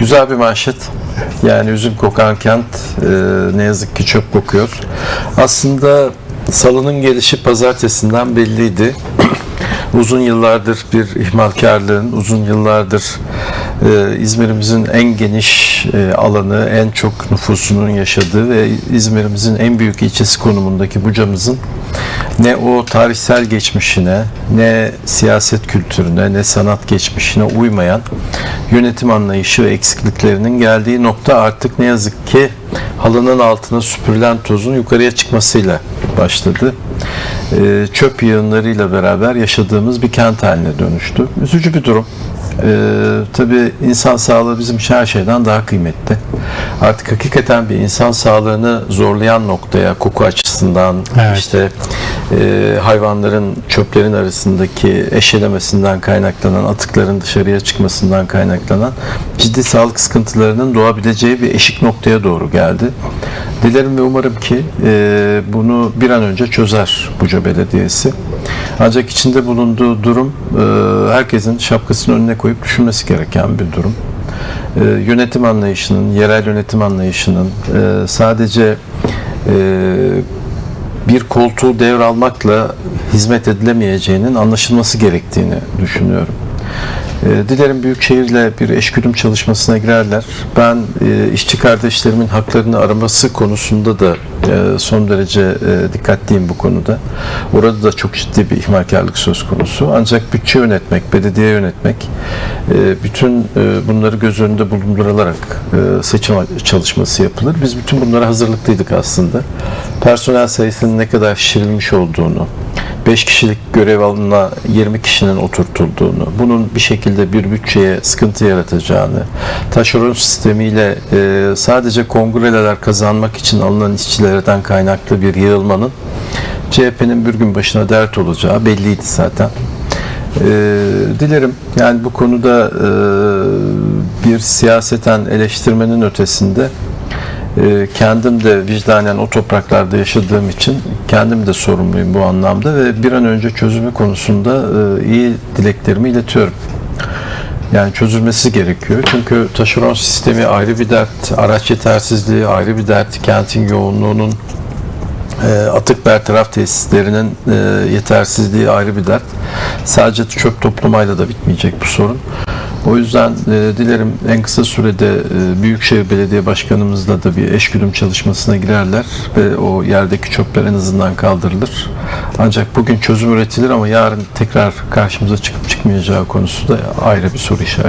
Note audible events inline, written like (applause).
Güzel bir manşet. Yani üzüm kokan kent e, ne yazık ki çöp kokuyor. Aslında salının gelişi pazartesinden belliydi. (clears throat) uzun yıllardır bir ihmalkarlığın, uzun yıllardır e, İzmir'imizin en geniş e, alanı, en çok nüfusunun yaşadığı ve İzmir'imizin en büyük ilçesi konumundaki Buca'mızın ne o tarihsel geçmişine, ne siyaset kültürüne, ne sanat geçmişine uymayan yönetim anlayışı ve eksikliklerinin geldiği nokta artık ne yazık ki halının altına süpürülen tozun yukarıya çıkmasıyla başladı. Ee, çöp yığınlarıyla beraber yaşadığımız bir kent haline dönüştü. Üzücü bir durum. Ee, tabii insan sağlığı bizim için her şeyden daha kıymetli. Artık hakikaten bir insan sağlığını zorlayan noktaya koku açısından Evet. işte e, hayvanların çöplerin arasındaki eşelemesinden kaynaklanan atıkların dışarıya çıkmasından kaynaklanan ciddi sağlık sıkıntılarının doğabileceği bir eşik noktaya doğru geldi. Dilerim ve umarım ki e, bunu bir an önce çözer Buca Belediyesi. Ancak içinde bulunduğu durum e, herkesin şapkasını önüne koyup düşünmesi gereken bir durum. E, yönetim anlayışının, yerel yönetim anlayışının e, sadece e, bir koltuğu devralmakla hizmet edilemeyeceğinin anlaşılması gerektiğini düşünüyorum. E, Dilerim Büyükşehir'le bir eşgüdüm çalışmasına girerler. Ben e, işçi kardeşlerimin haklarını araması konusunda da son derece e, dikkatliyim bu konuda. Orada da çok ciddi bir ihmalkarlık söz konusu. Ancak bütçe yönetmek, belediye yönetmek, e, bütün e, bunları göz önünde bulundurularak seçim çalışması yapılır. Biz bütün bunlara hazırlıklıydık aslında. Personel sayısının ne kadar şişirilmiş olduğunu, 5 kişilik görev alımına 20 kişinin oturtulduğunu, bunun bir şekilde bir bütçeye sıkıntı yaratacağını, taşeron sistemiyle sadece kongreler kazanmak için alınan işçilerden kaynaklı bir yığılmanın CHP'nin bir gün başına dert olacağı belliydi zaten. E, dilerim yani bu konuda e, bir siyaseten eleştirmenin ötesinde e, kendim de vicdanen o topraklarda yaşadığım için kendim de sorumluyum bu anlamda ve bir an önce çözümü konusunda e, iyi dileklerimi iletiyorum. Yani çözülmesi gerekiyor. Çünkü taşeron sistemi ayrı bir dert, araç yetersizliği ayrı bir dert, kentin yoğunluğunun e, atık bertaraf tesislerinin e, yetersizliği ayrı bir dert. Sadece çöp toplamayla da bitmeyecek bu sorun. O yüzden e, dilerim en kısa sürede e, Büyükşehir Belediye Başkanımızla da bir eşgüdüm çalışmasına girerler ve o yerdeki çöpler en azından kaldırılır. Ancak bugün çözüm üretilir ama yarın tekrar karşımıza çıkıp çıkmayacağı konusu da ayrı bir soru işareti.